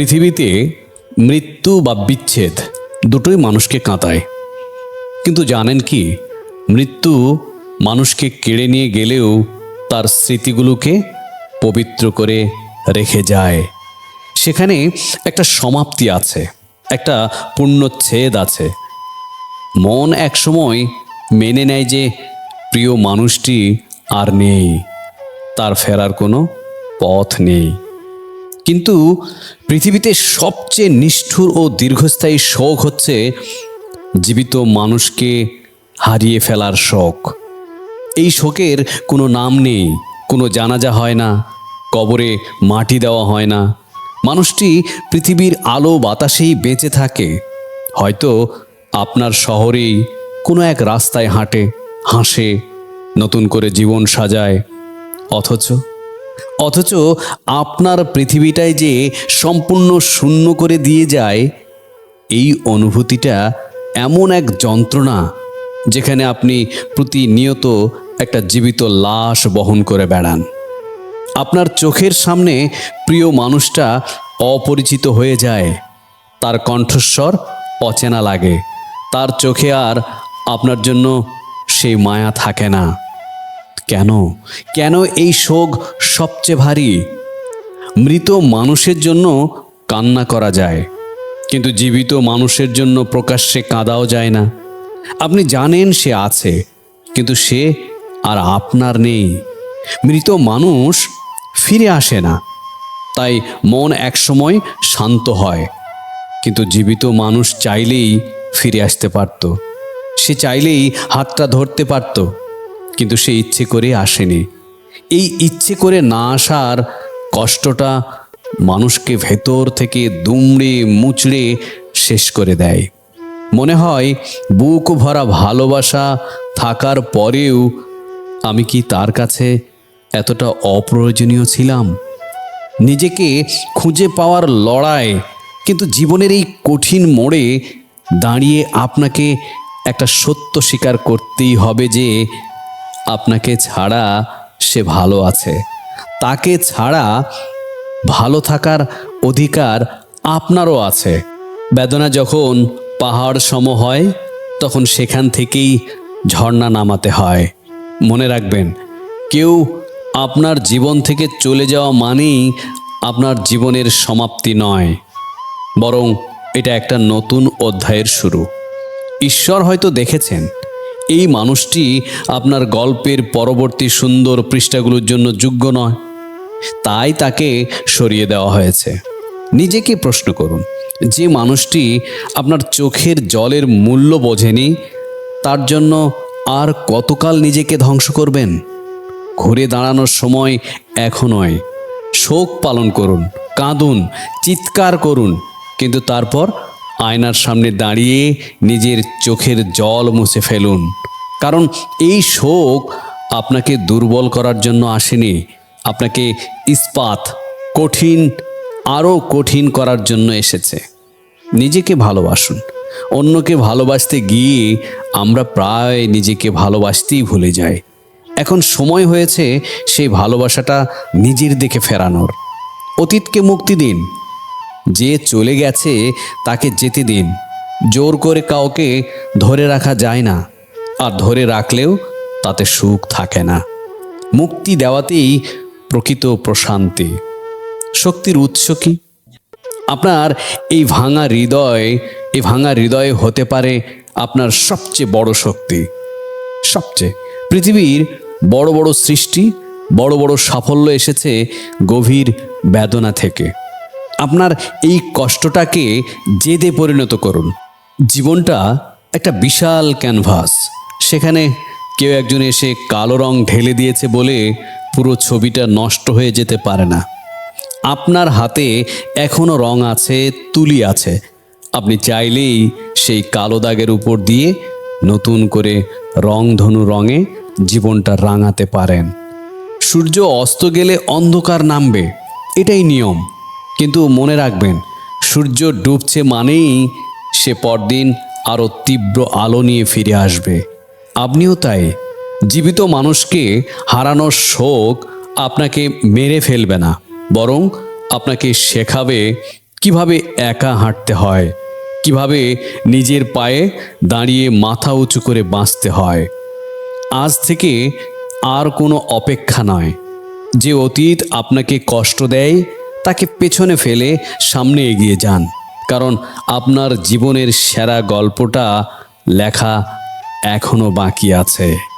পৃথিবীতে মৃত্যু বা বিচ্ছেদ দুটোই মানুষকে কাঁতায়। কিন্তু জানেন কি, মৃত্যু মানুষকে কেড়ে নিয়ে গেলেও তার স্মৃতিগুলোকে পবিত্র করে রেখে যায়। সেখানে একটা সমাপ্তি আছে, একটা পূর্ণচ্ছেদ আছে। মন একসময় মেনে নেয় যে প্রিয় মানুষটি আর নেই, তার ফেরার কোনো পথ নেই। কিন্তু পৃথিবীতে সবচেয়ে নিষ্ঠুর ও দীর্ঘস্থায়ী শোক হচ্ছে জীবিত মানুষকে হারিয়ে ফেলার শোক। এই শোকের কোনো নাম নেই, কোনো জানাজা হয় না, কবরে মাটি দেওয়া হয় না। মানুষটি পৃথিবীর আলো বাতাসেই বেঁচে থাকে। হয়তো আপনার শহরেই কোনো এক রাস্তায় হাঁটে, হাসে, নতুন করে জীবন সাজায়। অথচ অথচ আপনার পৃথিবীটাই যে সম্পূর্ণ শূন্য করে দিয়ে যায়, এই অনুভূতিটা এমন এক যন্ত্রণা যেখানে আপনি প্রতিনিয়ত একটা জীবিত লাশ বহন করে বেড়ান। আপনার চোখের সামনে প্রিয় মানুষটা অপরিচিত হয়ে যায়, তার কণ্ঠস্বর অচেনা লাগে, তার চোখে আর আপনার জন্য সেই মায়া থাকে না। কেন? কেন এই শোক সবচেয়ে ভারী? মৃত মানুষের জন্য কান্না করা যায়, কিন্তু জীবিত মানুষের জন্য প্রকাশ্যে কাঁদাও যায় না। আপনি জানেন সে আছে, কিন্তু সে আর আপনার নেই। মৃত মানুষ ফিরে আসে না, তাই মন একসময় শান্ত হয়। কিন্তু জীবিত মানুষ চাইলেই ফিরে আসতে পারত। সে চাইলেই হাতটা ধরতে পারত। কিন্তু সে ইচ্ছে করে আসেনি। এই ইচ্ছে করে না আসার কষ্টটা মানুষকে ভেতর থেকে দুমড়ে মুচড়ে শেষ করে দেয়। মনে হয় বুক ভরা ভালোবাসা থাকার পরেও আমি কি তার কাছে এতটা অপ্রয়োজনীয় ছিলাম? নিজেকে খুঁজে পাওয়ার লড়াই, কিন্তু জীবনের এই কঠিন মোড়ে দাঁড়িয়ে আপনাকে একটা সত্য স্বীকার করতেই হবে যে আপনাকে ছাড়া সে ভালো আছে। তাকে ছাড়া ভালো থাকার অধিকার আপনারও আছে। বেদনা যখন পাহাড় সম হয়, তখন সেখান থেকেই ঝর্ণা নামাতে হয়। মনে রাখবেন, কেউ আপনার জীবন থেকে চলে যাওয়া মানেই আপনার জীবনের সমাপ্তি নয়, বরং এটা একটা নতুন অধ্যায়ের শুরু। ঈশ্বর হয়তো দেখেছেন এই মানুষটি আপনার গল্পের পরবর্তী সুন্দর পৃষ্ঠাগুলোর জন্য যোগ্য নয়। তাই তাকে সরিয়ে দেওয়া হয়েছে। নিজেকে প্রশ্ন করুন, যে মানুষটি আপনার চোখের জলের মূল্য বোঝেনি, তার জন্য আর কতকাল নিজেকে ধ্বংস করবেন? ঘুরে দাঁড়ানোর সময় এখনই শোক পালন করুন, কাঁদুন, চিৎকার করুন, কিন্তু তারপর আয়নার সামনে দাঁড়িয়ে নিজের চোখের জল মুছে ফেলুন। কারণ এই শোক আপনাকে দুর্বল করার জন্য আসেনি। আপনাকে ইস্পাত, কঠিন, আরও কঠিন করার জন্য এসেছে। নিজেকে ভালোবাসুন। অন্যকে ভালোবাসতে গিয়ে আমরা প্রায় নিজেকে ভালোবাসতেই ভুলে যাই। এখন সময় হয়েছে সেই ভালোবাসাটা নিজের দিকে ফেরানোর। অতীতকে মুক্তি দিন। যে চলে গেছে তাকে যেতে দিন। জোর করে কাউকে ধরে রাখা যায় না, আর ধরে রাখলেও তাতে সুখ থাকে না। মুক্তি দেওয়াতেই প্রকৃত প্রশান্তি। শক্তির উৎস কি? আপনার এই ভাঙা হৃদয়, এই ভাঙা হৃদয় হতে পারে আপনার সবচেয়ে বড় শক্তি। সবচেয়ে। পৃথিবীর বড় বড় সৃষ্টি, বড় বড় সাফল্য এসেছে গভীর বেদনা থেকে। আপনার এই কষ্টটাকে জেদে পরিণত করুন। জীবনটা একটা বিশাল ক্যানভাস। সেখানে কেউ একজন এসে কালো রং ঢেলে দিয়েছে বলে পুরো ছবিটা নষ্ট হয়ে যেতে পারে না। আপনার হাতে এখনও রং আছে, তুলি আছে। আপনি চাইলেই সেই কালো দাগের উপর দিয়ে নতুন করে রংধনু রঙে জীবনটা রাঙাতে পারেন। সূর্য অস্ত গেলে অন্ধকার নামবে, এটাই নিয়ম। কিন্তু মনে রাখবেন, সূর্য ডুবছে মানেই সে পরদিন আরও তীব্র আলো নিয়ে ফিরে আসবে। আপনিও তাই, জীবিত মানুষকে হারানোর শোক আপনাকে মেরে ফেলবে না, বরং আপনাকে শেখাবে কীভাবে একা হাঁটতে হয়, কীভাবে নিজের পায়ে দাঁড়িয়ে মাথা উঁচু করে বাঁচতে হয়। আজ থেকে আর কোনো অপেক্ষা নয়, যে অতীত আপনাকে কষ্ট দেয় তাকে পেছনে ফেলে সামনে এগিয়ে যান। কারণ আপনার জীবনের সেরা গল্পটা লেখা এখনও বাকি আছে।